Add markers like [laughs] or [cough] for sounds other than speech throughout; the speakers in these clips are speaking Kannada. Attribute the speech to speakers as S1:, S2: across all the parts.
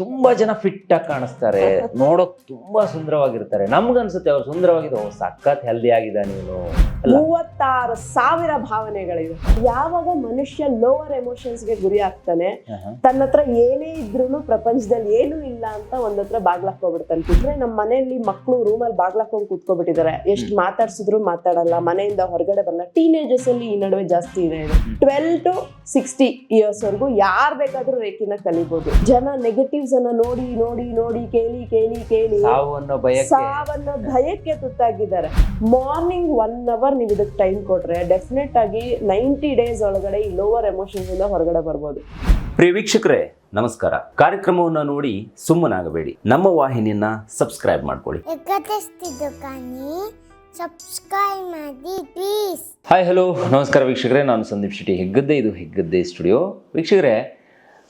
S1: ತುಂಬಾ ಜನ ಫಿಟ್ ಆಗಿ ಕಾಣಿಸ್ತಾರೆ. ನೋಡೋಕ್ ತುಂಬಾ ಸುಂದರವಾಗಿರ್ತಾರೆ. ನಮ್ಗನ್ಸುತ್ತೆ ಅವ್ರು ಸುಂದರವಾಗಿದ್ದು ಸಖತ್ ಹೆಲ್ದಿ ಆಗಿದ ನೀನು.
S2: ಮೂವತ್ತಾರು ಸಾವಿರ ಭಾವನೆಗಳಿವೆ. ಯಾವಾಗ ಮನುಷ್ಯ ಲೋವರ್ ಎಮೋಷನ್ಸ್ಗೆ ಗುರಿ ಆಗ್ತಾನೆ. ತನ್ನ ಹತ್ರ ಏನೇ ಇದ್ರು ಪ್ರಪಂಚದಲ್ಲಿ ಏನೂ ಇಲ್ಲ ಅಂತ ಒಂದ್ ಹತ್ರ ಬಾಗ್ಲಾಕ್ ಹೋಗ್ಬಿಡ್ತಾನೆ. ಬಿಟ್ರೆ ನಮ್ಮ ಮನೆಯಲ್ಲಿ ಮಕ್ಕಳು ರೂಮಲ್ಲಿ ಬಾಗ್ಲಾಕೊಂಡ್ ಕೂತ್ಕೊಬಿಟ್ಟಿದ್ದಾರೆ. ಎಷ್ಟು ಮಾತಾಡ್ಸಿದ್ರು ಮಾತಾಡಲ್ಲ ಮನೆಯಿಂದ ಹೊರಗಡೆ ಬರಲ್ಲ. ಟೀನೇಜರ್ಸ್ ಅಲ್ಲಿ ಈ ನಡುವೆ ಜಾಸ್ತಿ ಇದೆ ಟ್ವೆಲ್ ಟು ಸಿಕ್ಸ್ಟಿ ಇಯರ್ಸ್ ವರೆಗೂ ಯಾರ್ ಬೇಕಾದ್ರೂ ರೇಖಿನ ಕಲಿಬಹುದು ಜನ ನೆಗೆಟಿವ್ಸ್ ಅನ್ನ ನೋಡಿ ನೋಡಿ ನೋಡಿ ಕೇಳಿ ಕೇಳಿ ಕೇಳಿ ಸಾವನ್ನ ಭಯಕ್ಕೆ ತುತ್ತಾಗಿದ್ದಾರೆ. ಮಾರ್ನಿಂಗ್ ಒನ್ ಅವರ್ ನೀವು ಇದಕ್ಕೆ ಟೈಮ್ ಕೊಟ್ರೆ ಡೆಫಿನೆಟ್ ಆಗಿ ನೈಂಟಿ ಡೇಸ್ ಒಳಗಡೆ ಈ ಲೋವರ್ ಎಮೋಷನ್ಸ್ ಇಂದ ಹೊರಗಡೆ ಬರ್ಬೋದು.
S1: ಪ್ರಿಯ ವೀಕ್ಷಕರೇ ನಮಸ್ಕಾರ. ಕಾರ್ಯಕ್ರಮವನ್ನು ನೋಡಿ ಸುಮ್ಮನಾಗಬೇಡಿ. ನಮ್ಮ ವಾಹಿನಿಯನ್ನ ಸಬ್ಸ್ಕ್ರೈಬ್ ಮಾಡ್ಕೊಳ್ಳಿ.
S3: ಸಬ್ಸ್ಕ್ರೈಬ್ ಮಾಡಿ ಪ್ಲೀಸ್
S1: ಹಾಯ್ ಹಲೋ ನಮಸ್ಕಾರ ವೀಕ್ಷಕರೇ ನಾನು ಸಂದೀಪ್ ಶೆಟ್ಟಿ ಹೆಗ್ಗದ್ದೆ ಇದು ಹೆಗ್ಗದ್ದೆ ಸ್ಟುಡಿಯೋ ವೀಕ್ಷಕರೇ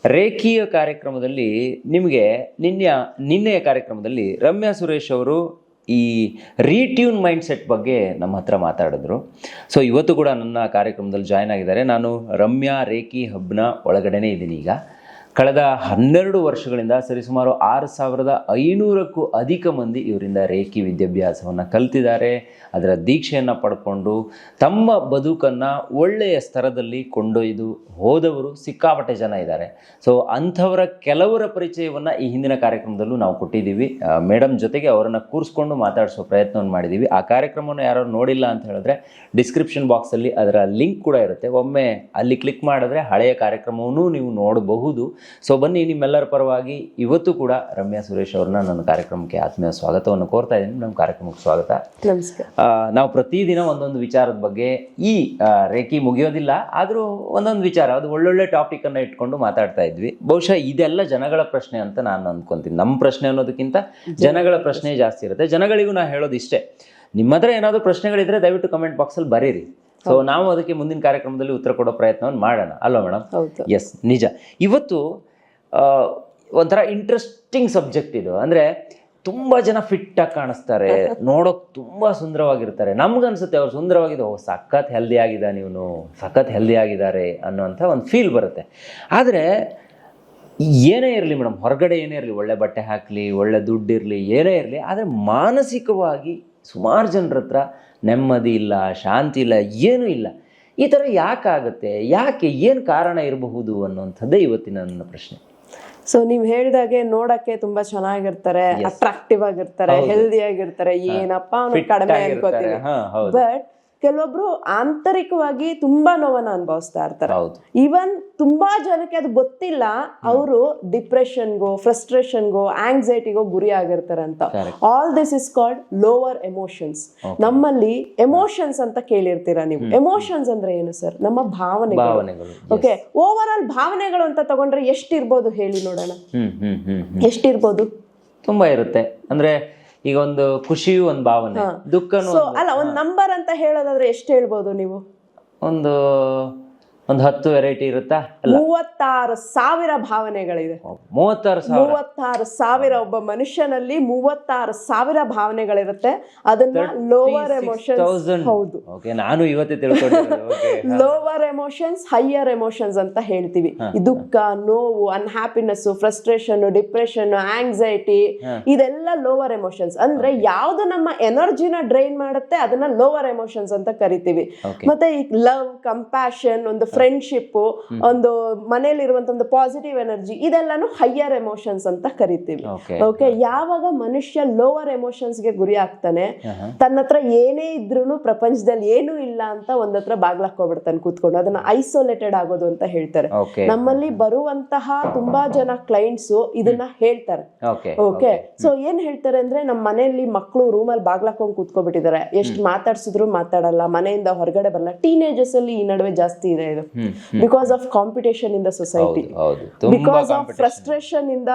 S1: ರೇಖೀಯ ಕಾರ್ಯಕ್ರಮದಲ್ಲಿ ನಿಮಗೆ ನಿನ್ನೆ, ನಿನ್ನೆಯ ಕಾರ್ಯಕ್ರಮದಲ್ಲಿ ರಮ್ಯಾ ಸುರೇಶ್ ಅವರು ಈ ರೀಟ್ಯೂನ್ ಮೈಂಡ್ ಸೆಟ್ ಬಗ್ಗೆ ನಮ್ಮ ಹತ್ರ ಮಾತಾಡಿದ್ರು. ಸೊ ಇವತ್ತು ಕೂಡ ನನ್ನ ಕಾರ್ಯಕ್ರಮದಲ್ಲಿ ಜಾಯ್ನ್ ಆಗಿದ್ದಾರೆ. ನಾನು ರಮ್ಯಾ ರೇಖಿ ಹಬ್ನ ಒಳಗಡೆನೇ ಇದ್ದೀನಿ ಈಗ. ಕಳೆದ ಹನ್ನೆರಡು ವರ್ಷಗಳಿಂದ ಸರಿಸುಮಾರು ಆರು ಸಾವಿರದ ಐನೂರಕ್ಕೂ ಅಧಿಕ ಮಂದಿ ಇವರಿಂದ ರೇಖಿ ವಿದ್ಯಾಭ್ಯಾಸವನ್ನು ಕಲ್ತಿದ್ದಾರೆ. ಅದರ ದೀಕ್ಷೆಯನ್ನು ಪಡ್ಕೊಂಡು ತಮ್ಮ ಬದುಕನ್ನು ಒಳ್ಳೆಯ ಸ್ತರದಲ್ಲಿ ಕೊಂಡೊಯ್ದು ಹೋದವರು ಸಿಕ್ಕಾಪಟ್ಟೆ ಜನ ಇದ್ದಾರೆ. ಸೊ ಅಂಥವರ ಕೆಲವರ ಪರಿಚಯವನ್ನು ಈ ಹಿಂದಿನ ಕಾರ್ಯಕ್ರಮದಲ್ಲೂ ನಾವು ಕೊಟ್ಟಿದ್ದೀವಿ. ಮೇಡಮ್ ಜೊತೆಗೆ ಅವರನ್ನು ಕೂರಿಸ್ಕೊಂಡು ಮಾತಾಡಿಸೋ ಪ್ರಯತ್ನವನ್ನು ಮಾಡಿದ್ದೀವಿ. ಆ ಕಾರ್ಯಕ್ರಮವನ್ನು ಯಾರು ನೋಡಿಲ್ಲ ಅಂತ ಹೇಳಿದ್ರೆ ಡಿಸ್ಕ್ರಿಪ್ಷನ್ ಬಾಕ್ಸಲ್ಲಿ ಅದರ ಲಿಂಕ್ ಕೂಡ ಇರುತ್ತೆ. ಒಮ್ಮೆ ಅಲ್ಲಿ ಕ್ಲಿಕ್ ಮಾಡಿದ್ರೆ ಹಳೆಯ ಕಾರ್ಯಕ್ರಮವನ್ನು ನೀವು ನೋಡಬಹುದು. ಸೊ ಬನ್ನಿ ನಿಮ್ಮೆಲ್ಲರ ಪರವಾಗಿ ಇವತ್ತು ಕೂಡ ರಮ್ಯಾ ಸುರೇಶ್ ಅವ್ರನ್ನ ನನ್ನ ಕಾರ್ಯಕ್ರಮಕ್ಕೆ ಆತ್ಮೀಯ ಸ್ವಾಗತವನ್ನು ಕೋರ್ತಾ ಇದ್ದೀನಿ. ನಮ್ಮ ಕಾರ್ಯಕ್ರಮಕ್ಕೆ ಸ್ವಾಗತ.
S2: ನಮಸ್ಕಾರ.
S1: ನಾವು ಪ್ರತಿದಿನ ಒಂದೊಂದು ವಿಚಾರದ ಬಗ್ಗೆ ಈ ರೇಖಿ ಮುಗಿಯೋದಿಲ್ಲ ಆದರೂ ಒಂದೊಂದು ವಿಚಾರ ಅದು ಒಳ್ಳೊಳ್ಳೆ ಟಾಪಿಕ್ ಟಾಪಿಕನ್ನು ಇಟ್ಕೊಂಡು ಮಾತಾಡ್ತಾ ಇದ್ವಿ. ಬಹುಶಃ ಇದೆಲ್ಲ ಜನಗಳ ಪ್ರಶ್ನೆ ಅಂತ ನಾನು ಅಂದ್ಕೊಂತೀನಿ ನಮ್ಮ ಪ್ರಶ್ನೆ ಅನ್ನೋದಕ್ಕಿಂತ ಜನಗಳ ಪ್ರಶ್ನೆ ಜಾಸ್ತಿ ಇರುತ್ತೆ. ಜನಗಳಿಗೂ ನಾ ಹೇಳೋದು ಇಷ್ಟೇ ನಿಮ್ಮ ಹತ್ರ ಏನಾದರೂ ಪ್ರಶ್ನೆಗಳಿದ್ರೆ ದಯವಿಟ್ಟು ಕಮೆಂಟ್ ಬಾಕ್ಸಲ್ಲಿ ಬರೀರಿ. ಸೊ ನಾವು ಅದಕ್ಕೆ ಮುಂದಿನ ಕಾರ್ಯಕ್ರಮದಲ್ಲಿ ಉತ್ತರ ಕೊಡೋ ಪ್ರಯತ್ನವನ್ನು ಮಾಡೋಣ. ಅಲ್ವಾ ಮೇಡಮ್ ಎಸ್ ನಿಜ. ಇವತ್ತು ಒಂಥರ ಇಂಟ್ರೆಸ್ಟಿಂಗ್ ಸಬ್ಜೆಕ್ಟ್ ಇದು. ಅಂದರೆ ತುಂಬ ಜನ ಫಿಟ್ ಆಗಿ ಕಾಣಿಸ್ತಾರೆ. [laughs] ನೋಡೋಕೆ ತುಂಬ ಸುಂದರವಾಗಿರ್ತಾರೆ. ನಮ್ಗನ್ಸುತ್ತೆ ಅವ್ರು ಸುಂದರವಾಗಿದ್ದು ಓ ಸಖತ್ ಹೆಲ್ದಿ ಆಗಿದ ನೀವು ಸಖತ್ ಹೆಲ್ದಿ ಆಗಿದ್ದಾರೆ ಅನ್ನೋಂಥ ಒಂದು ಫೀಲ್ ಬರುತ್ತೆ. ಆದರೆ ಏನೇ ಇರಲಿ ಮೇಡಮ್ ಹೊರಗಡೆ ಏನೇ ಇರಲಿ ಒಳ್ಳೆ ಬಟ್ಟೆ ಹಾಕಲಿ ಒಳ್ಳೆ ದುಡ್ಡಿರಲಿ ಏನೇ ಇರಲಿ ಆದರೆ ಮಾನಸಿಕವಾಗಿ ಸುಮಾರು ಜನರ ಹತ್ರ ನೆಮ್ಮದಿ ಇಲ್ಲ ಶಾಂತಿ ಇಲ್ಲ ಏನೂ ಇಲ್ಲ. ಈ ಥರ ಯಾಕಾಗುತ್ತೆ? ಯಾಕೆ ಏನು ಕಾರಣ ಇರಬಹುದು ಅನ್ನುವಂಥದ್ದೇ ಇವತ್ತಿನ ನನ್ನ ಪ್ರಶ್ನೆ.
S2: ಸೊ ನೀವು ಹೇಳಿದಾಗೆ ನೋಡಕ್ಕೆ ತುಂಬಾ ಚೆನ್ನಾಗಿರ್ತಾರೆ ಅಟ್ರಾಕ್ಟಿವ್ ಆಗಿರ್ತಾರೆ ಹೆಲ್ದಿ ಆಗಿರ್ತಾರೆ ಏನಪ್ಪಾ ಕಡಿಮೆ ಅನ್ಕೋತೀವಿ. ಬಟ್ ಕೆಲವೊಬ್ರು ಆಂತರಿಕವಾಗಿ ತುಂಬಾ ನೋವನ್ನ ಅನುಭವಿಸ್ತಾ ಇರ್ತಾರೆ. ಈವನ್ ತುಂಬಾ ಜನಕ್ಕೆ ಅದು ಗೊತ್ತಿಲ್ಲ ಅವರು ಡಿಪ್ರೆಷನ್ಗೋ ಫ್ರಸ್ಟ್ರೇಷನ್ಗೋ ಆಂಗ್ಸೈಟಿಗೋ ಗುರಿ ಆಗಿರ್ತಾರೆ ಅಂತ. All this is called lower emotions ನಮ್ಮಲ್ಲಿ ಎಮೋಷನ್ಸ್ ಅಂತ ಕೇಳಿರ್ತೀರಾ ನೀವು? ಎಮೋಷನ್ಸ್ ಅಂದ್ರೆ ಏನು ಸರ್? ನಮ್ಮ ಭಾವನೆಗಳು. ಓಕೆ ಓವರ್ ಆಲ್ ಭಾವನೆಗಳು ಅಂತ ತಗೊಂಡ್ರೆ ಎಷ್ಟಿರ್ಬೋದು ಹೇಳಿ ನೋಡೋಣ? ಎಷ್ಟಿರ್ಬೋದು?
S1: ತುಂಬಾ ಇರುತ್ತೆ. ಅಂದ್ರೆ ಈಗ ಒಂದು ಖುಷಿಯು ಒಂದು ಭಾವನೆ ದುಃಖನೂ
S2: ಅಲ್ಲ ಒಂದ್ ನಂಬರ್ ಅಂತ ಹೇಳೋದಾದ್ರೆ ಎಷ್ಟು ಹೇಳ್ಬೋದು ನೀವು?
S1: ಒಂದು ಒಂದು ಹತ್ತು ವೆರೈಟಿ ಇರುತ್ತಾ?
S2: ಮೂವತ್ತಾರು ಸಾವಿರ ಭಾವನೆಗಳಿದೆ.
S1: ಮೂವತ್ತಾರು
S2: ಮೂವತ್ತಾರು ಸಾವಿರ ಒಬ್ಬ ಮನುಷ್ಯನಲ್ಲಿ ಮೂವತ್ತಾರು ಸಾವಿರ ಭಾವನೆಗಳಿರುತ್ತೆ. ಅದನ್ನ ಲೋವರ್ ಎಮೋಷನ್ಸ್ ಹೌದು.
S1: ಓಕೆ ನಾನು ಇವತ್ತೇ ತಿಳ್ಕೊಂಡು
S2: ಲೋವರ್ ಎಮೋಷನ್ಸ್ ಹೈಯರ್ ಎಮೋಷನ್ಸ್ ಅಂತ ಹೇಳ್ತೀವಿ. ದುಃಖ ನೋವು ಅನ್ಹ್ಯಾಪಿನೆಸ್ ಫ್ರಸ್ಟ್ರೇಷನ್ ಡಿಪ್ರೆಷನ್ ಆಂಗ್ಸೈಟಿ ಇದೆಲ್ಲ ಲೋವರ್ ಎಮೋಷನ್ಸ್ ಅಂದ್ರೆ ಯಾವ್ದು ನಮ್ಮ ಎನರ್ಜಿನ ಡ್ರೈನ್ ಮಾಡುತ್ತೆ ಅದನ್ನ ಲೋವರ್ ಎಮೋಷನ್ಸ್ ಅಂತ ಕರಿತೀವಿ. ಮತ್ತೆ ಈ ಲವ್ ಕಂಪ್ಯಾಷನ್ ಒಂದು ಫ್ರೆಂಡ್ಶಿಪ್ ಒಂದು ಮನೆಯಲ್ಲಿರುವಂತ ಒಂದು ಪಾಸಿಟಿವ್ ಎನರ್ಜಿ ಇದೆಲ್ಲಾನು ಹೈಯರ್ ಎಮೋಷನ್ಸ್ ಅಂತ ಕರಿತೀವಿ.
S1: ಓಕೆ
S2: ಯಾವಾಗ ಮನುಷ್ಯ ಲೋವರ್ ಎಮೋಷನ್ಸ್ಗೆ ಗುರಿ ಆಗ್ತಾನೆ ತನ್ನ ಹತ್ರ ಏನೇ ಇದ್ರೂ ಪ್ರಪಂಚದಲ್ಲಿ ಏನೂ ಇಲ್ಲ ಅಂತ ಒಂದತ್ರ ಹತ್ರ ಬಾಗ್ಲಾಕ್ ಹೋಗ್ಬಿಡ್ತಾನೆ ಕೂತ್ಕೊಂಡು. ಅದನ್ನ ಐಸೋಲೇಟೆಡ್ ಆಗೋದು ಅಂತ ಹೇಳ್ತಾರೆ. ನಮ್ಮಲ್ಲಿ ಬರುವಂತಹ ತುಂಬಾ ಜನ ಕ್ಲೈಂಟ್ಸ್ ಇದನ್ನ ಹೇಳ್ತಾರೆ.
S1: ಓಕೆ
S2: ಸೊ ಏನ್ ಹೇಳ್ತಾರೆ ಅಂದ್ರೆ ನಮ್ಮ ಮನೆಯಲ್ಲಿ ಮಕ್ಕಳು ರೂಮಲ್ಲಿ ಬಾಗ್ಲಾಕೊಂಡ್ ಕೂತ್ಕೊಬಿಟ್ಟಿದ್ದಾರೆ. ಎಷ್ಟು ಮಾತಾಡ್ಸಿದ್ರು ಮಾತಾಡಲ್ಲ ಮನೆಯಿಂದ ಹೊರಗಡೆ ಬರಲ್ಲ. ಟೀನೇಜರ್ಸ್ ಅಲ್ಲಿ ಈ ನಡುವೆ ಜಾಸ್ತಿ ಇದೆ ಇದು. Because of competition in the society because of frustration ಇಂದ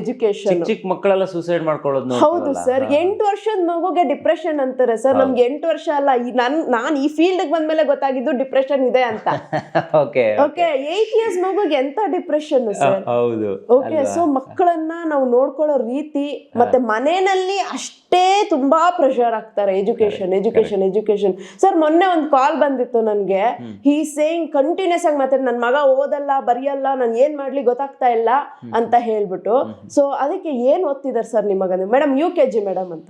S2: ಎಜುಕೇಶನ್
S1: ಚಿಕ್ಕ ಮಕ್ಕಳೆಲ್ಲ ಸೂಸೈಡ್ ಮಾಡ್ಕೊಳ್ಳೋದು
S2: ಹೌದು ಸರ್. ಎಂಟು ವರ್ಷದ ಮಗುಗೆ ಡಿಪ್ರೆಷನ್ ಅಂತಾರೆ ಸರ್. ನಮ್ಗೆ ಎಂಟು ವರ್ಷ ಅಲ್ಲ ನನ್ ನಾನ್ ಈ ಫೀಲ್ಡ್ ಬಂದ್ಮೇಲೆ ಗೊತ್ತಾಗಿದ್ದು ಡಿಪ್ರೆಷನ್ ಇದೆ ಅಂತ.
S1: ಓಕೆ
S2: ಓಕೆ ಏಟ್ ಇಯರ್ಸ್ ಮಗುಗೆ ಎಂತ ಡಿಪ್ರೆಷನ್ ಸರ್?
S1: ಹೌದು.
S2: ಓಕೆ ಸೊ ಮಕ್ಕಳನ್ನ ನಾವು ನೋಡ್ಕೊಳ್ಳೋ ರೀತಿ ಮತ್ತೆ ಮನೆಯಲ್ಲಿ ಅಷ್ಟೇ ತುಂಬಾ ಪ್ರೆಷರ್ ಆಗ್ತಾರೆ. ಎಜುಕೇಶನ್ ಎಜುಕೇಶನ್ ಎಜುಕೇಶನ್ ಸರ್ ಮೊನ್ನೆ ಒಂದು ಕಾಲ್ ಬಂದಿತ್ತು ನನ್ಗೆ. ಹೀ ಸೇಯಿಂಗ್ ಹಿಂಗ್ ಕಂಟಿನ್ಯೂಸ್ ಆಗಿ ಮಾತಾಡಿ ನನ್ನ ಮಗ ಓದಲ್ಲ ಬರೆಯಲ್ಲ ನಾನು ಏನ್ ಮಾಡ್ಲಿ ಗೊತ್ತಾಗ್ತಾ ಇಲ್ಲ ಅಂತ ಹೇಳ್ಬಿಟ್ಟು. ಸೊ ಅದಕ್ಕೆ ಏನ್ ಓದ್ತಿದಾರೆ ಸರ್ ನಿಮ್ಮ ಮಗನ madam U K G madam ಅಂತ.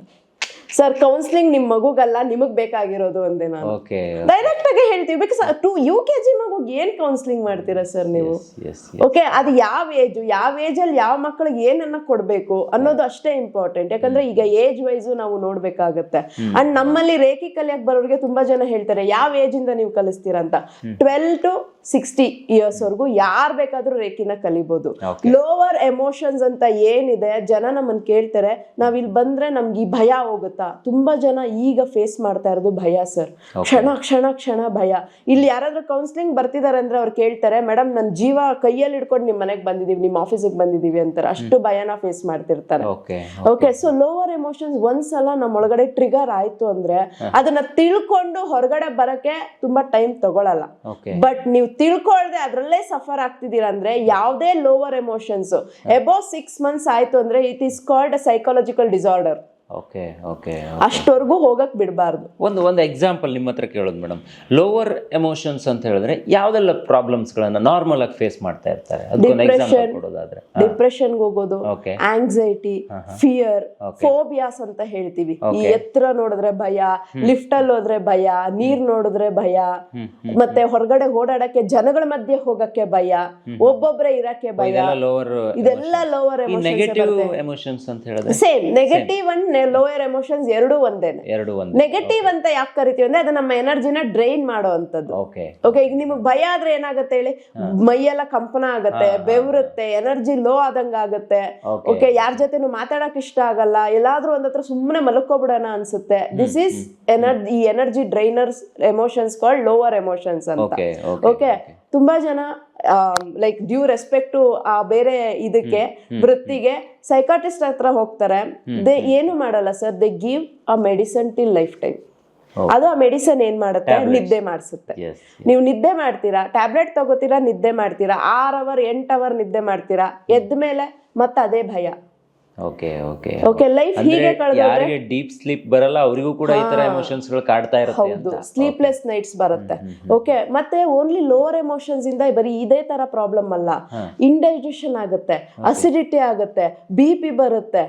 S2: ಸರ್ ಕೌನ್ಸಿಲಿಂಗ್ ನಿಮ್ ಮಗುಗಲ್ಲ ನಿಮಗ್ ಬೇಕಾಗಿರೋದು ಅಂದೆ ನಾನು.
S1: ಓಕೆ
S2: ಡೈರೆಕ್ಟ್ ಆಗಿ ಹೇಳ್ತೀವಿ. Because to U K G ಮಗುಗೆ ಏನ್ ಕೌನ್ಸಿಲಿಂಗ್ ಮಾಡ್ತೀರಾ ಸರ್ ನೀವು?
S1: ಎಸ್
S2: ಓಕೆ ಅದು ಯಾವ ಏಜ್ ಯಾವ ಏಜ್ ಅಲ್ಲಿ ಯಾವ ಮಕ್ಕಳಿಗೆ ಏನನ್ನ ಕೊಡ್ಬೇಕು ಅನ್ನೋದು ಅಷ್ಟೇ ಇಂಪಾರ್ಟೆಂಟ್ ಯಾಕಂದ್ರೆ ಈಗ ಏಜ್ ವೈಸ್ ನಾವು ನೋಡ್ಬೇಕಾಗತ್ತೆ. ಅಂಡ್ ನಮ್ಮಲ್ಲಿ ರೇಖಿ ಕಲಿಯಕ್ ಬರೋರಿಗೆ ತುಂಬಾ ಜನ ಹೇಳ್ತಾರೆ ಯಾವ ಏಜ್ ಇಂದ ನೀವು ಕಲಿಸ್ತೀರಾ ಅಂತ? ಟ್ವೆಲ್ ಟು ಸಿಕ್ಸ್ಟಿ ಇಯರ್ಸ್ ವರ್ಗು ಯಾರ್ ಬೇಕಾದ್ರೂ ರೇಖಿನ
S1: ಕಲಿಬೋದು.
S2: ಲೋವರ್ ಎಮೋಷನ್ಸ್ ಅಂತ ಏನಿದೆ ಜನ ನಮ್ಮನ್ ಕೇಳ್ತಾರೆ ನಾವ್ ಇಲ್ಲಿ ಬಂದ್ರೆ ನಮ್ಗೆ ಈ ಭಯ ಹೋಗುತ್ತಾ? ತುಂಬಾ ಜನ ಈಗ ಫೇಸ್ ಮಾಡ್ತಾ ಇರೋದು ಭಯ ಸರ್ ಕ್ಷಣ ಕ್ಷಣ ಕ್ಷಣ ಭಯ. ಇಲ್ಲಿ ಯಾರಾದ್ರೂ ಕೌನ್ಸಿಲಿಂಗ್ ಬರ್ತಿದಾರೆ ಅಂದ್ರೆ ಅವ್ರು ಕೇಳ್ತಾರೆ ಮೇಡಮ್ ನನ್ನ ಜೀವ ಕೈಯಲ್ಲಿ ಹಿಡ್ಕೊಂಡು ನಿಮ್ ಮನೆಗೆ ಬಂದಿದೀವಿ ನಿಮ್ ಆಫೀಸಿಗೆ ಬಂದಿದೀವಿ ಅಂತಾರೆ. ಅಷ್ಟು ಭಯನ ಫೇಸ್ ಮಾಡ್ತಿರ್ತಾರೆ.
S1: Okay
S2: okay so lower emotions ಒಂದ್ಸಲ ನಮ್ಮ ಒಳಗಡೆ ಟ್ರಿಗರ್ ಆಯ್ತು ಅಂದ್ರೆ ಅದನ್ನ ತಿಳ್ಕೊಂಡು ಹೊರಗಡೆ ಬರಕ್ಕೆ ತುಂಬಾ ಟೈಮ್
S1: ತಗೊಳ್ಳಲ್ಲ
S2: ಬಟ್ ನೀವು ತಿಳ್ಕೊಳ್ದೆ ಅದರಲ್ಲೇ ಸಫರ್ ಆಗ್ತಿದ್ದೀರಾ ಅಂದ್ರೆ ಯಾವುದೇ lower emotions above six months ಆಯ್ತು ಅಂದ್ರೆ it is called psychological disorder
S1: okay okay
S2: ಅಷ್ಟವರೆಗೂ ಹೋಗಕ್ ಬಿಡಬಾರ್ದು.
S1: ಒಂದು ಒಂದು ಎಕ್ಸಾಂಪಲ್ ನಿಮ್ಮ ಹತ್ರ ಕೇಳೋದು ಮೇಡಮ್ ಲೋವರ್ ಎಮೋಷನ್ಸ್ ಅಂತ ಹೇಳಿದ್ರೆ ಯಾವ್ದೆಲ್ಲ ಪ್ರಾಬ್ಲಮ್ಸ್ಗಳನ್ನ ನಾರ್ಮಲ್ ಆಗಿ ಫೇಸ್ ಮಾಡ್ತಾ ಇರ್ತಾರೆ? ಡಿಪ್ರೆಷನ್
S2: ಡಿಪ್ರೆಷನ್ಗೆ ಹೋಗೋದು ಆಂಗ್ಸೈಟಿ ಫಿಯರ್ ಫೋಬಿಯಾಸ್ ಅಂತ ಹೇಳ್ತೀವಿ. ಈ ಎತ್ತರ ನೋಡಿದ್ರೆ ಭಯ ಲಿಫ್ಟ್ ಅಲ್ಲಿ ಹೋದ್ರೆ ಭಯ ನೀರ್ ನೋಡಿದ್ರೆ ಭಯ ಮತ್ತೆ ಹೊರಗಡೆ ಓಡಾಡಕ್ಕೆ ಜನಗಳ ಮಧ್ಯೆ ಹೋಗಕ್ಕೆ ಭಯ ಒಬ್ಬೊಬ್ರೆ ಇರಕ್ಕೆ ಭಯ.
S1: ಇದೆಲ್ಲ ಲೋವರ್
S2: ಇದೆಲ್ಲ ಲೋವರ್
S1: ಈ emotions
S2: same negative and lower emotions ಎರಡು ಒಂದೇನೆ.
S1: ಎರಡು ಒಂದು.
S2: ನೆಗೆಟಿವ್ ಅಂತ ಯಾಕೆ ಕರಿತೀವಿ ಅಂದ್ರೆ ಅದು ನಮ್ಮ ಎನರ್ಜಿನ ಡ್ರೈನ್ ಮಾಡೋ ಅಂತದ್ದು
S1: ಓಕೆ
S2: ಓಕೆ ಈಗ ನಿಮಗೆ ಭಯ ಆದ್ರೆ ಏನಾಗುತ್ತೆ ಹೇಳಿ? ಮೈಯೆಲ್ಲ ಕಂಪನ ಆಗುತ್ತೆ ಬೆವರುತ್ತೆ ಎನರ್ಜಿ ಲೋ ಆದಂಗ ಆಗುತ್ತೆ. ಓಕೆ ಯಾರ ಜೊತೆನು ಮಾತಾಡಕ್ ಇಷ್ಟ ಆಗಲ್ಲ. ಎಲ್ಲಾದ್ರೂ ಒಂದ್ ಹತ್ರ ಸುಮ್ಮನೆ ಮಲ್ಕೋಬಿಡೋಣ ಅನ್ಸುತ್ತೆ. ದಿಸ್ ಈಸ್ ಎನರ್ಜಿ ಈ energy drainers emotions called lower emotions ಅಂತ.
S1: ಓಕೆ
S2: ತುಂಬಾ ಜನ ಲೈಕ್ ಡ್ಯೂ ರೆಸ್ಪೆಕ್ಟ್ ಟು ಆ ಬೇರೆ ಇದಕ್ಕೆ ವೃತ್ತಿಗೆ ಸೈಕಾಟಿಸ್ಟ್ ಹತ್ರ ಹೋಗ್ತಾರೆ. ದೇ ಏನು ಮಾಡಲ್ಲ sir they give a medicine till life time ಅದು ಆ ಮೆಡಿಸನ್ ಏನ್ ಮಾಡುತ್ತೆ? ನಿದ್ದೆ ಮಾಡಿಸುತ್ತೆ. ನೀವು ನಿದ್ದೆ ಮಾಡ್ತೀರಾ? ಟ್ಯಾಬ್ಲೆಟ್ ತಗೋತೀರಾ? ನಿದ್ದೆ ಮಾಡ್ತೀರಾ? ಆರ್ ಅವರ್ ಎಂಟ್ ಅವರ್ ನಿದ್ದೆ ಮಾಡ್ತೀರಾ? ಎದ್ದ ಮೇಲೆ ಮತ್ತೆ ಅದೇ ಭಯ.
S1: Okay okay.
S2: ಓಕೆ ಲೈಫ್ ಹೀಗೆ ಕಳೆದ್ರೆ
S1: ಯಾರಿಗೆ ಡೀಪ್ ಸ್ಲೀಪ್ ಬರಲ್ಲ ಅವರಿಗೂ ಕೂಡ ಈ ತರ ಎಮೋಷನ್ಸ್ಗಳು ಕಾಡ್ತಾ ಇರುತ್ತೆ
S2: ಹೌದು ಸ್ಲೀಪ್ಲೆಸ್ ನೈಟ್ಸ್ ಬರುತ್ತೆ. ಓಕೆ ಮತ್ತೆ ಓನ್ಲಿ ಲೋವರ್ ಎಮೋಷನ್ಸ್ ಇಂದ ಬರೀ ಇದೇ ತರ ಪ್ರಾಬ್ಲಮ್ ಅಲ್ಲ. ಇಂಡೈಜೆಷನ್ ಆಗುತ್ತೆ ಅಸಿಡಿಟಿ ಆಗುತ್ತೆ ಬಿ ಪಿ ಬರುತ್ತೆ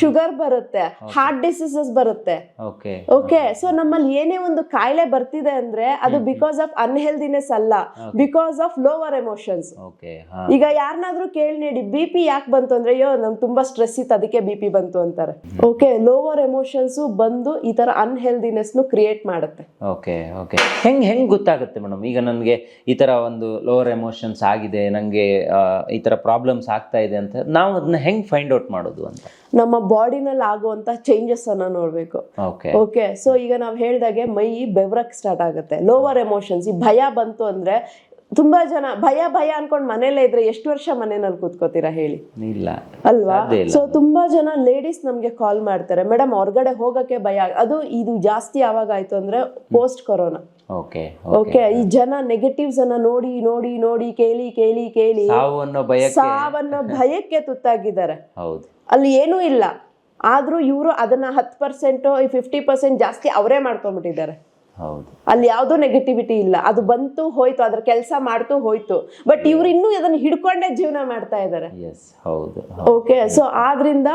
S2: ಶುಗರ್ ಬರುತ್ತೆ ಹಾರ್ಟ್ ಡಿಸೀಸಸ್ ಬರುತ್ತೆ.
S1: ಓಕೆ
S2: ಓಕೆ ಸೊ ನಮ್ಮಲ್ಲಿ ಏನೇ ಒಂದು ಕಾಯಿಲೆ ಬರ್ತಿದೆ ಅಂದ್ರೆ ಅದು ಬಿಕಾಸ್ ಆಫ್ ಅನ್ಹೆಲ್ದಿನೆಸ್ ಅಲ್ಲ because of lower emotions
S1: okay
S2: ಈಗ ಯಾರನ್ನಾದ್ರೂ ಕೇಳಿ ನೀಡಿ ಬಿ ಪಿ ಯಾಕೆ ಬಂತು ಅಂದ್ರೆ ಅಯ್ಯೋ ನಮ್ಗೆ ತುಂಬಾ ಸ್ಟ್ರೆಸ್ ಇತ್ತು ಅದಕ್ಕೆ ಬಿ ಪಿ ಬಂತು ಅಂತಾರೆ. ಓಕೆ ಲೋವರ್ ಎಮೋಷನ್ಸ್ ಬಂದು ಈ ತರ ಅನ್ಹೆಲ್ದಿನೆಸ್ ಕ್ರಿಯೇಟ್ ಮಾಡುತ್ತೆ.
S1: ಓಕೆ ಓಕೆ ಹೆಂಗ್ ಹೆಂಗ್ ಗೊತ್ತಾಗುತ್ತೆ ಮೇಡಮ್? ಈಗ ನನಗೆ ಈ ತರ ಒಂದು ಲೋವರ್ ಎಮೋಷನ್ಸ್ ಆಗಿದೆ ನನಗೆ ಈ ತರ ಪ್ರಾಬ್ಲಮ್ಸ್ ಆಗ್ತಾ ಇದೆ ಅಂತ ನಾವು ಅದನ್ನ ಹೆಂಗ್ ಫೈಂಡ್ ಔಟ್ ಮಾಡೋದು ಅಂತ?
S2: ನಮ್ಮ ಬಾಡಿನಲ್ಲಿ ಆಗುವಂತ ಚೇಂಜಸ್ ಅನ್ನ ನೋಡ್ಬೇಕು.
S1: ಓಕೆ
S2: ಓಕೆ ಸೊ ಈಗ ನಾವು ಹೇಳ್ದಾಗೆ ಮೈ ಬೆವ್ರಕ್ ಸ್ಟಾರ್ಟ್ ಆಗುತ್ತೆ. ಲೋವರ್ ಎಮೋಷನ್ಸ್ ಈ ಭಯ ಬಂತು ಅಂದ್ರೆ ತುಂಬಾ ಜನ ಭಯ ಭಯ ಅನ್ಕೊಂಡು ಮನೇಲೇ ಇದ್ರೆ ಎಷ್ಟು ವರ್ಷ ಮನೆಯಲ್ಲಿ ಕೂತ್ಕೋತೀರಾ ಹೇಳಿ?
S1: ಇಲ್ಲ.
S2: ಅಲ್ವಾ? ಸೊ ತುಂಬಾ ಜನ ಲೇಡೀಸ್ ನಮ್ಗೆ ಕಾಲ್ ಮಾಡ್ತಾರೆ. ಮೇಡಮ್ ಹೊರಗಡೆ ಹೋಗಕ್ಕೆ ಭಯ. ಅದು ಇದು ಜಾಸ್ತಿ ಯಾವಾಗ ಆಯ್ತು ಅಂದ್ರೆ ಪೋಸ್ಟ್ ಕೊರೋನಾ
S1: ಓಕೆ
S2: ಓಕೆ ಈ ಜನ ನೆಗೆಟಿವ್ಸ್ ಅನ್ನ ನೋಡಿ ನೋಡಿ ನೋಡಿ ಕೇಳಿ ಕೇಳಿ ಕೇಳಿ ಸಾವನ್ನು ಭಯಕ್ಕೆ ತುತ್ತಾಗಿದ್ದಾರೆ.
S1: ಹೌದು.
S2: ಅಲ್ಲಿ ಏನೂ ಇಲ್ಲ. ಆದ್ರೂ ಇವರು ಅದನ್ನ ಹತ್ತು ಪರ್ಸೆಂಟ್ ಫಿಫ್ಟಿ ಪರ್ಸೆಂಟ್ ಜಾಸ್ತಿ ಅವರೇ ಮಾಡ್ಕೊಂಡ್ಬಿಟ್ಟಿದ್ದಾರೆ. ಅಲ್ಲಿ ಯಾವುದೋ ನೆಗೆಟಿವಿಟಿ ಇಲ್ಲ. ಅದು ಬಂತು ಹೋಯ್ತು ಅದ್ರ ಕೆಲಸ ಮಾಡ್ತು ಹೋಯ್ತು. ಬಟ್ ಇವ್ರು ಇನ್ನೂ ಅದನ್ನ ಹಿಡ್ಕೊಂಡೇ ಜೀವನ ಮಾಡ್ತಾ ಇದ್ದಾರೆ ಓಕೆ ಸೊ ಆದ್ರಿಂದ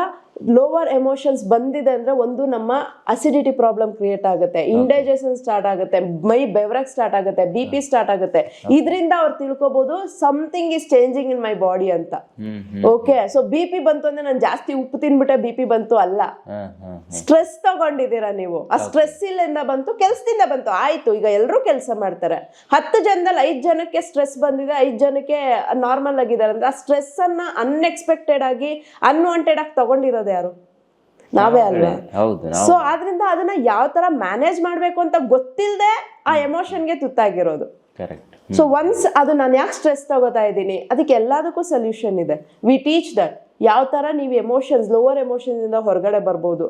S2: ಲೋವರ್ ಎಮೋಷನ್ಸ್ ಬಂದಿದೆ ಅಂದ್ರೆ ಒಂದು ನಮ್ಮ ಅಸಿಡಿಟಿ ಪ್ರಾಬ್ಲಮ್ ಕ್ರಿಯೇಟ್ ಆಗುತ್ತೆ. ಇಂಡೈಜೆಷನ್ ಸ್ಟಾರ್ಟ್ ಆಗುತ್ತೆ. ಮೈ ಬೆವರಕ್ ಸ್ಟಾರ್ಟ್ ಆಗುತ್ತೆ. ಬಿ ಪಿ ಸ್ಟಾರ್ಟ್ ಆಗುತ್ತೆ. ಇದರಿಂದ ಅವ್ರು ತಿಳ್ಕೊಬಹುದು something is changing in my body ಅಂತ. ಓಕೆ ಸೊ ಬಿ ಪಿ ಬಂತು ಅಂದ್ರೆ ನಾನು ಜಾಸ್ತಿ ಉಪ್ಪು ತಿನ್ಬಿಟ್ಟೆ ಬಿ ಪಿ ಬಂತು ಅಲ್ಲ. ಸ್ಟ್ರೆಸ್ ತಗೊಂಡಿದ್ದೀರಾ ನೀವು? ಆ ಸ್ಟ್ರೆಸ್ ಇಲ್ಲಿಂದ ಬಂತು ಕೆಲಸದಿಂದ ಬಂತು. ಆಯ್ತು ಈಗ ಎಲ್ಲರೂ ಕೆಲಸ ಮಾಡ್ತಾರೆ. ಹತ್ತು ಜನದಲ್ಲಿ ಐದ್ ಜನಕ್ಕೆ ಸ್ಟ್ರೆಸ್ ಬಂದಿದೆ ಐದ್ ಜನಕ್ಕೆ ನಾರ್ಮಲ್ ಆಗಿದ್ದಾರೆ ಅಂದ್ರೆ ಆ ಸ್ಟ್ರೆಸ್ ಅನ್ನ ಅನ್ಎಕ್ಸ್ಪೆಕ್ಟೆಡ್ ಆಗಿ ಅನ್ವಾಂಟೆಡ್ ಆಗಿ ತಗೊಂಡಿರೋದು ಯಾರು? ನಾವೇ ಅಲ್ವಾ? ಸೊ ಆದ್ರಿಂದ ಅದನ್ನ ಯಾವ ತರ ಮ್ಯಾನೇಜ್ ಮಾಡ್ಬೇಕು ಅಂತ ಗೊತ್ತಿಲ್ಲದೆ ಆ ಎಮೋಷನ್ಗೆ ತುತ್ತಾಗಿರೋದು. ಸೊ ಒನ್ಸ್ ಅದು ನಾನು ಯಾಕೆ ಸ್ಟ್ರೆಸ್ ತಗೋತಾ ಇದ್ದೀನಿ ಅದಕ್ಕೆ ಎಲ್ಲದಕ್ಕೂ ಸೊಲ್ಯೂಷನ್ ಇದೆ. ವಿ ಟೀಚ್ ದಟ್ ಯಾವ ತರ ನೀವು ಎಮೋಷನ್ಸ್ ಲೋವರ್ ಎಮೋಷನ್ಸ್ ಇಂದ ಹೊರಗಡೆ ಬರ್ಬೋದು.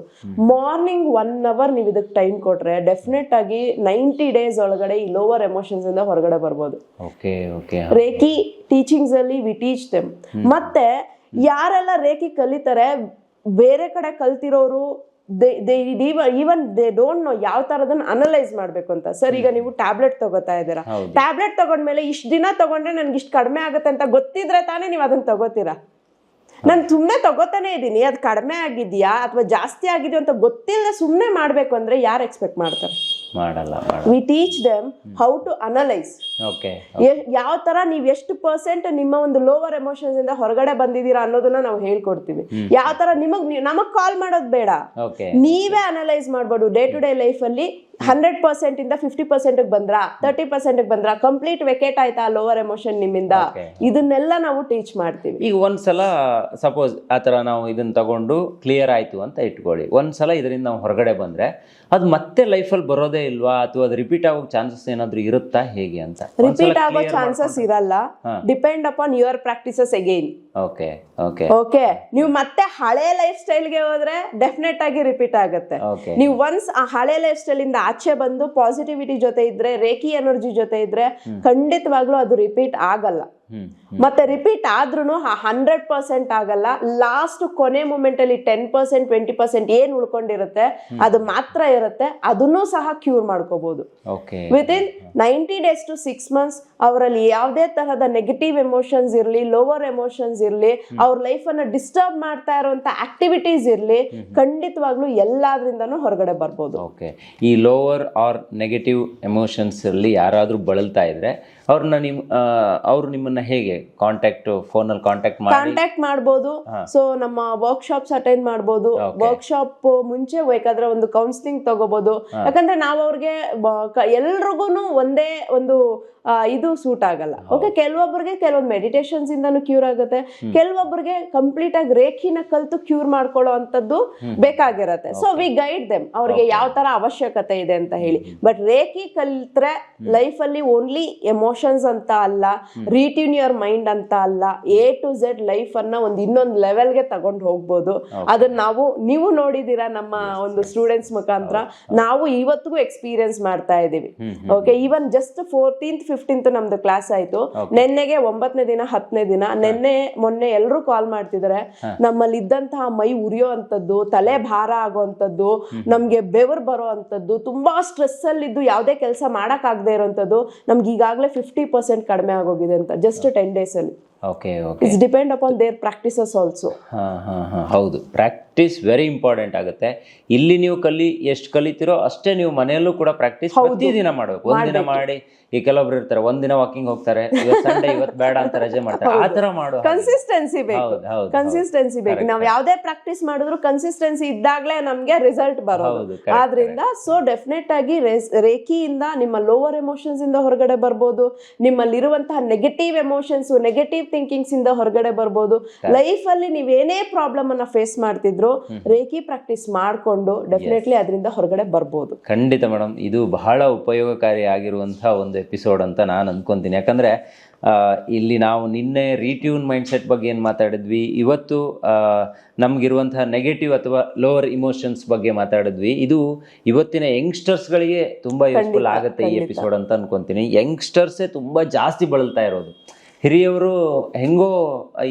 S2: ಮಾರ್ನಿಂಗ್ ಒನ್ ಅವರ್ ನೀವು ಇದಕ್ಕೆ ಟೈಮ್ ಕೊಟ್ರೆ ಡೆಫಿನೆಟ್ ಆಗಿ ನೈಂಟಿ ಡೇಸ್ ಒಳಗಡೆ ಈ ಲೋವರ್ ಎಮೋಷನ್ಸ್ ಇಂದ ಹೊರಗಡೆ ಬರ್ಬೋದು. ರೇಖಿ ಟೀಚಿಂಗ್ಸ್ ಅಲ್ಲಿ ವಿ ಟೀಚ್ ದೆಮ್ ಮತ್ತೆ ಯಾರೆಲ್ಲ ರೇಖಿ ಕಲಿತಾರೆ ಬೇರೆ ಕಡೆ ಕಲ್ತಿರೋರು ಈವನ್ ದೇ ಡೋಂಟ್ ನೋ ಯಾವ ತರದನ್ನ ಅನಲೈಸ್ ಮಾಡ್ಬೇಕು ಅಂತ. ಸರ್ ಈಗ ನೀವು ಟ್ಯಾಬ್ಲೆಟ್ ತಗೋತಾ ಇದ್ದೀರಾ? ಟ್ಯಾಬ್ಲೆಟ್ ತಗೊಂಡ್ಮೇಲೆ ಇಷ್ಟು ದಿನ ತಗೊಂಡ್ರೆ ನನ್ಗೆ ಇಷ್ಟು ಕಡಿಮೆ ಆಗುತ್ತೆ ಅಂತ ಗೊತ್ತಿದ್ರೆ ತಾನೇ ನೀವು ಅದನ್ನ ತಗೋತೀರಾ? ನಾನು ಸುಮ್ಮನೆ ತಗೋತಾನೆ ಇದ್ದೀನಿ. ಅದು ಕಡಿಮೆ ಆಗಿದೆಯಾ ಅಥವಾ ಜಾಸ್ತಿ ಆಗಿದ್ಯಾ ಅಂತ ಗೊತ್ತಿಲ್ಲದೆ ಸುಮ್ಮನೆ ಮಾಡಬೇಕು ಅಂದ್ರೆ ಯಾರು ಎಕ್ಸ್ಪೆಕ್ಟ್ ಮಾಡ್ತಾರೆ?
S1: ಮಾಡಲ್ಲ
S2: we teach them how to analyse
S1: okay
S2: ಯಾವ ತರ ನೀವು ಎಷ್ಟು ಪರ್ಸೆಂಟ್ ನಿಮ್ಮ ಒಂದು ಲೋವರ್ ಎಮೋಷನ್ಸ್ ಇಂದ ಹೊರಗಡೆ ಬಂದಿದ್ದೀರಾ ಅನ್ನೋದನ್ನ ನಾವು ಹೇಳ್ಕೊಡ್ತೀವಿ. ಯಾವ ತರ ನಿಮಗ್ ನಮಗ್ ಕಾಲ್ ಮಾಡೋದು ಬೇಡ. ನೀವೇ ಅನಲೈಸ್ ಮಾಡ್ಬೋದು ಡೇ ಟು ಡೇ ಲೈಫ್ ಅಲ್ಲಿ ಹಂಡ್ರೆಡ್ ಪರ್ಸೆಂಟ್ ಇಂದ ಫಿಫ್ಟಿ ಪರ್ಸೆಂಟ್ ಬಂದ್ರ? ತರ್ಟಿ ಪರ್ಸೆಂಟ್ ಬಂದ್ರ? ಕಂಪ್ಲೀಟ್ ವೆಕೇಟ್ ಆಯ್ತಾ ಲೋವರ್ ಎಮೋಷನ್ ನಿಮ್ಮಿಂದ. ಇದನ್ನೆಲ್ಲ ನಾವು ಟೀಚ್ ಮಾಡ್ತೀವಿ.
S1: ಈಗ ಒಂದ್ಸಲ ಸಪೋಸ್ ಆತರ ನಾವು ಇದನ್ನ ತಗೊಂಡು ಕ್ಲಿಯರ್ ಆಯ್ತು ಅಂತ ಇಟ್ಕೊಳ್ಳಿ. ಒಂದ್ಸಲ ಇದರಿಂದ ನಾವು ಹೊರಗಡೆ ಬಂದ್ರೆ ಅದು ಮತ್ತೆ ಲೈಫಲ್ಲಿ ಬರೋದೇ ಇಲ್ವಾ? ಅಥವಾ ಅದು ರಿಪೀಟ್ ಆಗೋ ಚಾನ್ಸಸ್ ಏನಾದ್ರೂ ಇರುತ್ತಾ ಹೇಗೆ ಅಂತ?
S2: ರಿಪೀಟ್ ಆಗೋ ಚಾನ್ಸಸ್ ಇರಲ್ಲ. Depend upon your practices again
S1: okay okay
S2: okay ನೀವು ಮತ್ತೆ ಹಳೆ ಲೈಫ್ ಸ್ಟೈಲ್ಗೆ ಹೋದ್ರೆ ಡೆಫಿನೆಟ್ ಆಗಿ ರಿಪೀಟ್ ಆಗುತ್ತೆ. ನೀವು ಒನ್ಸ್ ಆ ಹಳೆ ಲೈಫ್ ಸ್ಟೈಲ್ ಇಂದ ಆಚೆ ಬಂದು ಪಾಸಿಟಿವಿಟಿ ಜೊತೆ ಇದ್ರೆ ರೇಖಿ ಎನರ್ಜಿ ಜೊತೆ ಇದ್ರೆ ಖಂಡಿತವಾಗ್ಲೂ ಅದು ರಿಪೀಟ್ ಆಗಲ್ಲ. ಮತ್ತೆ ರಿಪೀಟ್ ಆದ್ರೂ ಹಂಡ್ರೆಡ್ ಪರ್ಸೆಂಟ್ ಆಗಲ್ಲ. ಲಾಸ್ಟ್ ಕೊನೆ ಮೂಮೆಂಟ್ ಅಲ್ಲಿ ಟೆನ್ ಪರ್ಸೆಂಟ್ ಟ್ವೆಂಟಿ ಪರ್ಸೆಂಟ್ ಏನ್ ಉಳ್ಕೊಂಡಿರುತ್ತೆ ಅದು ಮಾತ್ರ ಇರುತ್ತೆ. ಅದನ್ನೂ ಸಹ ಕ್ಯೂರ್ ಮಾಡ್ಕೋಬಹುದು
S1: okay
S2: within ninety days to six months ಅವರಲ್ಲಿ ಯಾವುದೇ ತರಹದ ನೆಗೆಟಿವ್ ಎಮೋಷನ್ಸ್ ಇರಲಿ ಲೋವರ್ ಎಮೋಷನ್ಸ್ ಇರಲಿ ಅವ್ರ ಲೈಫ್ ಅನ್ನ ಡಿಸ್ಟರ್ಬ್ ಮಾಡ್ತಾ ಇರುವಂತ ಆಕ್ಟಿವಿಟೀಸ್ ಇರಲಿ ಖಂಡಿತವಾಗ್ಲೂ ಎಲ್ಲಾದ್ರಿಂದನೂ ಹೊರಗಡೆ ಬರ್ಬೋದು.
S1: ಓಕೆ ಈ ಲೋವರ್ ಆರ್ ನೆಗೆಟಿವ್ ಎಮೋಷನ್ಸ್ ಇರಲಿ ಯಾರಾದರೂ ಬಳಲ್ತಾ ಇದ್ರೆ ಅವ್ರನ್ನ ನಿಮ್ ಅವರು ನಿಮ್ಮನ್ನ ಹೇಗೆ ಕಾಂಟ್ಯಾಕ್ಟ್ ಅಲ್ಲಿ ಕಾಂಟ್ಯಾಕ್ಟ್ ಮಾಡಿ?
S2: ಕಾಂಟ್ಯಾಕ್ಟ್ ಮಾಡ್ಬೋದು. ಸೊ ನಮ್ಮ ವರ್ಕ್ಶಾಪ್ಸ್ ಅಟೆಂಡ್ ಮಾಡ್ಬೋದು. ವರ್ಕ್ಶಾಪ್ ಮುಂಚೆ ಬೇಕಾದ್ರೆ ಒಂದು ಕೌನ್ಸಿಲಿಂಗ್ ತಗೋಬಹುದು ಯಾಕಂದ್ರೆ ನಾವು ಅವ್ರಿಗೆ ಎಲ್ರಿಗೂ ಒಂದೇ ಒಂದು ಇದು ಸೂಟ್ ಆಗಲ್ಲ. ಓಕೆ ಕೆಲವೊಬ್ಬರಿಗೆ ಕೆಲವೊಂದು ಮೆಡಿಟೇಷನ್ಸ್ ಇಂದನು ಕ್ಯೂರ್ ಆಗುತ್ತೆ. ಕೆಲವೊಬ್ಬರಿಗೆ ಕಂಪ್ಲೀಟ್ ಆಗಿ ರೇಖಿನ ಕಲ್ತು ಕ್ಯೂರ್ ಮಾಡ್ಕೊಳ್ಳೋ ಅಂತದ್ದು ಬೇಕಾಗಿರತ್ತೆ. ಸೊ ವಿ ಗೈಡ್ ದೆಮ್ ಅವ್ರಿಗೆ ಯಾವ ತರ ಅವಶ್ಯಕತೆ ಇದೆ ಅಂತ ಹೇಳಿ. ಬಟ್ ರೇಖಿ ಕಲ್ತ್ರೆ ಲೈಫ್ ಅಲ್ಲಿ ಓನ್ಲಿ ಎಮೋಷನ್ಸ್ ಅಂತ ಅಲ್ಲ ರೀಟ್ಯೂನ್ ಯುವರ್ ಮೈಂಡ್ ಅಂತ ಅಲ್ಲ ಎ ಟು ಝೆಡ್ ಲೈಫ್ ಅನ್ನ ಒಂದು ಇನ್ನೊಂದು ಲೆವೆಲ್ಗೆ ತಗೊಂಡು ಹೋಗ್ಬೋದು. ಅದನ್ನ ನಾವು ನೀವು ನೋಡಿದೀರಾ ನಮ್ಮ ಒಂದು ಸ್ಟೂಡೆಂಟ್ಸ್ ಮುಖಾಂತರ? ನಾವು ಇವತ್ತಿಗೂ ಎಕ್ಸ್ಪೀರಿಯನ್ಸ್ ಮಾಡ್ತಾ ಇದೀವಿ okay even just fourteenth fifteenth ನಮ್ದು ಕ್ಲಾಸ್ ಆಯ್ತು. ನೆನ್ನೆಗೆ ಒಂಬತ್ತನೇ ದಿನ ಹತ್ತನೇ ದಿನ ನೆನ್ನೆ ಮೊನ್ನೆ ಎಲ್ಲರೂ ಕಾಲ್ ಮಾಡ್ತಿದ್ದಾರೆ ನಮ್ಮಲ್ಲಿ ಇದ್ದಂತಹ ಮೈ ಉರಿಯೋ ಅಂತದ್ದು ತಲೆ ಭಾರ ಆಗೋವಂಥದ್ದು ನಮ್ಗೆ ಬೆವರು ಬರೋ ಅಂತದ್ದು ತುಂಬಾ ಸ್ಟ್ರೆಸ್ ಅಲ್ಲಿ ಇದ್ದು ಯಾವುದೇ ಕೆಲಸ ಮಾಡಕ್ ಆಗದೆ ಇರೋಂಥದ್ದು ನಮ್ಗೆ ಈಗಾಗಲೇ ಫಿಫ್ಟಿ ಪರ್ಸೆಂಟ್ ಕಡಿಮೆ ಆಗೋಗಿದೆ ಅಂತ ಜಸ್ಟ್ ಟೆನ್ ಡೇಸಲ್ಲಿ
S1: okay okay
S2: it's depend upon their practices also
S1: ಹಾ ಹಾ ಹಾ. ಹೌದು. ಪ್ರಾಕ್ಟೀಸ್ ವೆರಿ ಇಂಪಾರ್ಟೆಂಟ್ ಆಗುತ್ತೆ. ಇಲ್ಲಿ ನೀವು ಕಲಿ ಎಷ್ಟು ಕಲಿತಿರೋ ಅಷ್ಟೇ ನೀವು ಮನೆಯಲ್ಲೂ ಕೂಡ ಪ್ರಾಕ್ಟೀಸ್ ಪ್ರತಿದಿನ ಮಾಡಬೇಕು. ಒಂದಿನ ಮಾಡಿ ಈ ಕೆಲವೊಬ್ರು ಇರ್ತಾರೆ ಒಂದಿನ ವಾಕಿಂಗ್ ಹೋಗ್ತಾರೆ ಇವತ್ತು ಸಂಡೆ ಇವತ್ತು ಬೇಡ ಅಂತ ರಜೆ ಮಾಡ್ತಾರೆ. ಆ ತರ ಮಾಡೋ
S2: ಕನ್ಸಿಸ್ಟೆನ್ಸಿ ಬೇಕು.
S1: ಹೌದು ಹೌದು
S2: ಕನ್ಸಿಸ್ಟೆನ್ಸಿ ಬೇಕು. ನಾವು ಯಾವುದೇ ಪ್ರಾಕ್ಟೀಸ್ ಮಾಡಿದ್ರು ಕನ್ಸಿಸ್ಟೆನ್ಸಿ ಇದ್ದಾಗ್ಲೇ ನಮಗೆ ರಿಸಲ್ಟ್ ಬರೋದು.
S1: ಹೌದು, correct,
S2: ಆದ್ರಿಂದ ಸೊ ಡೆಫಿನೆಟ್ ಆಗಿ ರೇಸ್- ರೇಖಿಯಿಂದ ನಿಮ್ಮ ಲೋವರ್ ಎಮೋಷನ್ಸ್ ಇಂದ ಹೊರಗಡೆ ಬರ್ಬೋದು. ನಿಮ್ಮಲ್ಲಿರುವಂತಹ ನೆಗೆಟಿವ್ ಎಮೋಷನ್ಸ್ ನೆಗೆಟಿವ್ ಥಿಂಕಿಂಗ್ಸ್ ಇಂದ ಹೊರಗಡೆ ಬರ್ಬೋದು. ಲೈಫ್ ಅಲ್ಲಿ ನೀವೇನೇ ಪ್ರಾಬ್ಲಮ್ ಅನ್ನ ಫೇಸ್ ಮಾಡ್ತಿದ್ರು ರೇಖಿ ಪ್ರಾಕ್ಟೀಸ್ ಮಾಡ್ಕೊಂಡು ಡೆಫಿನೆಟ್ಲಿ ಅದರಿಂದ ಹೊರಗಡೆ ಬರ್ಬೋದು.
S1: ಖಂಡಿತ ಮೇಡಮ್ ಇದು ಬಹಳ ಉಪಯೋಗಕಾರಿ ಆಗಿರುವಂತಹ ಒಂದು ಎಪಿಸೋಡ್ ಅಂತ ನಾನು ಅನ್ಕೊಂತೀನಿ. ಯಾಕಂದ್ರೆ ಇಲ್ಲಿ ನಾವು ನಿನ್ನೆ ರೀಟ್ಯೂನ್ ಮೈಂಡ್ಸೆಟ್ ಬಗ್ಗೆ ಏನು ಮಾತಾಡಿದ್ವಿ ಇವತ್ತು ನಮ್ಗಿರುವಂತಹ ನೆಗೆಟಿವ್ ಅಥವಾ ಲೋವರ್ ಇಮೋಷನ್ಸ್ ಬಗ್ಗೆ ಮಾತಾಡಿದ್ವಿ. ಇದು ಇವತ್ತಿನ ಯಂಗ್ಸ್ಟರ್ಸ್ಗಳಿಗೆ ತುಂಬಾ ಯೂಸ್ಫುಲ್ ಆಗುತ್ತೆ ಈ ಎಪಿಸೋಡ್ ಅಂತ ಅನ್ಕೊಂತೀನಿ. ಯಂಗ್ಸ್ಟರ್ಸೇ ತುಂಬಾ ಜಾಸ್ತಿ ಬಳಲ್ತಾ ಇರೋದು. ಹಿರಿಯವರು ಹೆಂಗೋ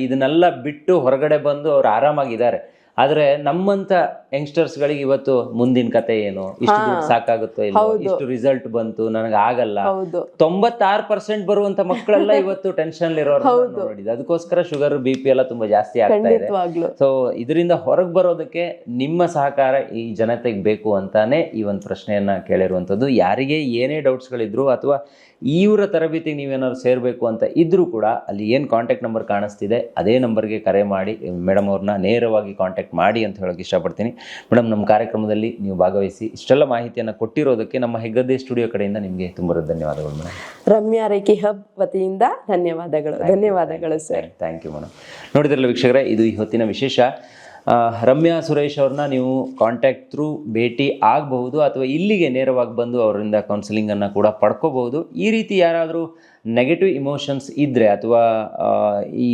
S1: ಇದನ್ನೆಲ್ಲ ಬಿಟ್ಟು ಹೊರಗಡೆ ಬಂದು ಅವ್ರು ಆರಾಮಾಗಿದ್ದಾರೆ. ಆದ್ರೆ ನಮ್ಮಂತ ಯಂಗ್ಸ್ಟರ್ಸ್ಗಳಿಗೆ ಇವತ್ತು ಮುಂದಿನ ಕತೆ ಏನು? ಇಷ್ಟು ದುಡ್ಡು ಸಾಕಾಗುತ್ತೋ ಇಲ್ಲ ಇಷ್ಟು ರಿಸಲ್ಟ್ ಬಂತು ನನಗೆ ಆಗಲ್ಲ. ತೊಂಬತ್ತಾರು ಪರ್ಸೆಂಟ್ ಬರುವಂತ ಮಕ್ಕಳೆಲ್ಲ [laughs] ಇವತ್ತು ಟೆನ್ಷನ್ ನೋಡಿದ್ದು. ಅದಕ್ಕೋಸ್ಕರ ಶುಗರ್ ಬಿ ಪಿ ಎಲ್ಲ ತುಂಬಾ ಜಾಸ್ತಿ ಆಗ್ತಾ ಇದೆ. ಸೊ ಇದರಿಂದ ಹೊರಗೆ ಬರೋದಕ್ಕೆ ನಿಮ್ಮ ಸಹಕಾರ ಈ ಜನತೆಗೆ ಬೇಕು ಅಂತಾನೆ ಈ ಒಂದು ಪ್ರಶ್ನೆಯನ್ನ ಕೇಳಿರುವಂಥದ್ದು ಯಾರಿಗೆ ಏನೇ ಡೌಟ್ಸ್ಗಳಿದ್ರು ಅಥವಾ ಇವರ ತರಬೇತಿಗೆ ನೀವೇನಾದ್ರು ಸೇರಬೇಕು ಅಂತ ಇದ್ದರೂ ಕೂಡ ಅಲ್ಲಿ ಏನು ಕಾಂಟ್ಯಾಕ್ಟ್ ನಂಬರ್ ಕಾಣಿಸ್ತಿದೆ ಅದೇ ನಂಬರ್ಗೆ ಕರೆ ಮಾಡಿ ಮೇಡಮ್ ಅವ್ರನ್ನ ನೇರವಾಗಿ ಕಾಂಟ್ಯಾಕ್ಟ್ ಮಾಡಿ ಅಂತ ಹೇಳೋಕೆ ಇಷ್ಟಪಡ್ತೀನಿ. ಮೇಡಮ್ ನಮ್ಮ ಕಾರ್ಯಕ್ರಮದಲ್ಲಿ ನೀವು ಭಾಗವಹಿಸಿ ಇಷ್ಟೆಲ್ಲ ಮಾಹಿತಿಯನ್ನು ಕೊಟ್ಟಿರೋದಕ್ಕೆ ನಮ್ಮ ಹೆಗ್ಗದ್ದೆ ಸ್ಟುಡಿಯೋ ಕಡೆಯಿಂದ ನಿಮಗೆ ತುಂಬ ಧನ್ಯವಾದಗಳು ಮೇಡಮ್
S2: ರಮ್ಯಾ ರೇಖಿ ಹಬ್ ವತಿಯಿಂದ ಧನ್ಯವಾದಗಳು ಧನ್ಯವಾದಗಳು ಸರ್
S1: ಥ್ಯಾಂಕ್ ಯು ಮೇಡಮ್ ನೋಡಿದ್ರಲ್ಲ ವೀಕ್ಷಕರೇ ಇದು ಈ ಹೊತ್ತಿನ ವಿಶೇಷ. ರಮ್ಯಾ ಸುರೇಶ್ ಅವ್ರನ್ನ ನೀವು ಕಾಂಟ್ಯಾಕ್ಟ್ ಥ್ರೂ ಭೇಟಿ ಆಗಬಹುದು ಅಥವಾ ಇಲ್ಲಿಗೆ ನೇರವಾಗಿ ಬಂದು ಅವರಿಂದ ಕೌನ್ಸಿಲಿಂಗನ್ನು ಕೂಡ ಪಡ್ಕೋಬಹುದು. ಈ ರೀತಿ ಯಾರಾದರೂ ನೆಗೆಟಿವ್ ಇಮೋಷನ್ಸ್ ಇದ್ದರೆ ಅಥವಾ ಈ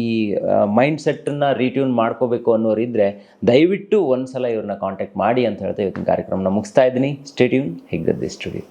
S1: ಮೈಂಡ್ ಸೆಟ್ಟನ್ನು ರೀಟ್ಯೂನ್ ಮಾಡ್ಕೋಬೇಕು ಅನ್ನೋರಿದ್ದರೆ ದಯವಿಟ್ಟು ಒಂದು ಸಲ ಇವ್ರನ್ನ ಕಾಂಟ್ಯಾಕ್ಟ್ ಮಾಡಿ ಅಂತ ಹೇಳ್ತಾ ಇವತ್ತಿನ ಕಾರ್ಯಕ್ರಮನ ಮುಗಿಸ್ತಾ ಇದ್ದೀನಿ. Stay tuned Heggadde studio